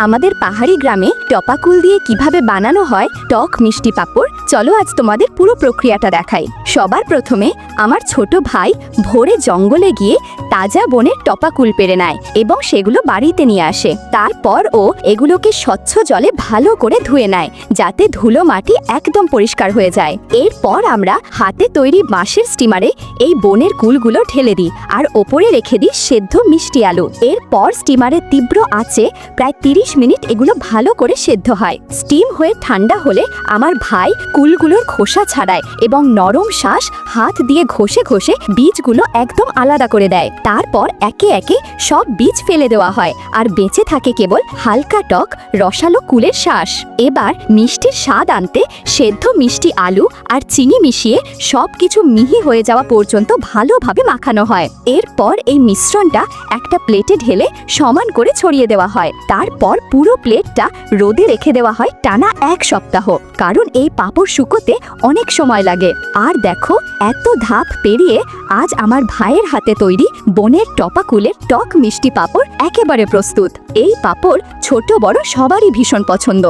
আমাদের পাহাড়ি গ্রামে টপাকুল দিয়ে কীভাবে বানানো হয় টক মিষ্টি পাঁপড় চলো আজ তোমাদের পুরো প্রক্রিয়াটা দেখাই। সবার প্রথমে আমার ছোট ভাই ভোরে জঙ্গলে গিয়ে তাজা বনের টপাকুল পেরে নেয় এবং সেগুলো বাড়িতে নিয়ে আসে। তারপর ও এগুলোকে স্বচ্ছ জলে ভালো করে ধুয়ে নেয়, যাতে ধুলো মাটি একদম পরিষ্কার হয়ে যায়। এরপর আমরা হাতে তৈরি বাঁশের স্টিমারে এই বনের কুলগুলো ঢেলে দিই আর ওপরে রেখে দিই সেদ্ধ মিষ্টি আলু। এরপর স্টিমারের তীব্র আঁচে প্রায় তিরিশ মিনিট এগুলো ভালো করে সেদ্ধ হয়। স্টিম হয়ে ঠান্ডা হলে আমার ভাই কুলগুলোর খোসা ছাড়ায় এবং নরম শ্বাস হাত দিয়ে ঘষে ঘষে বীজগুলো একদম আলাদা করে দেয়। তারপর একে একে সব বীজ ফেলে দেওয়া হয় আর বেঁচে থাকে কেবল হালকা টক রসালো কুলের শ্বাস। এবার মিষ্টির স্বাদ আনতে সেদ্ধ মিষ্টি আলু আর চিনি মিশিয়ে সব কিছু মিহি হয়ে যাওয়া পর্যন্ত ভালোভাবে মাখানো হয়। এরপর এই মিশ্রণটা একটা প্লেটে ঢেলে সমান করে ছড়িয়ে দেওয়া হয়। তারপর পুরো প্লেটটা রোদে রেখে দেওয়া হয় টানা এক সপ্তাহ। কারণ এই পাঁপড় শুকোতে অনেক সময় লাগে। আর দেখো, এত ধাপ পেরিয়ে আজ আমার ভাইয়ের হাতে তৈরি বনের টপাকুলের টক মিষ্টি পাপড় একেবারে প্রস্তুত। এই পাপড় ছোট বড় সবারই ভীষণ পছন্দ।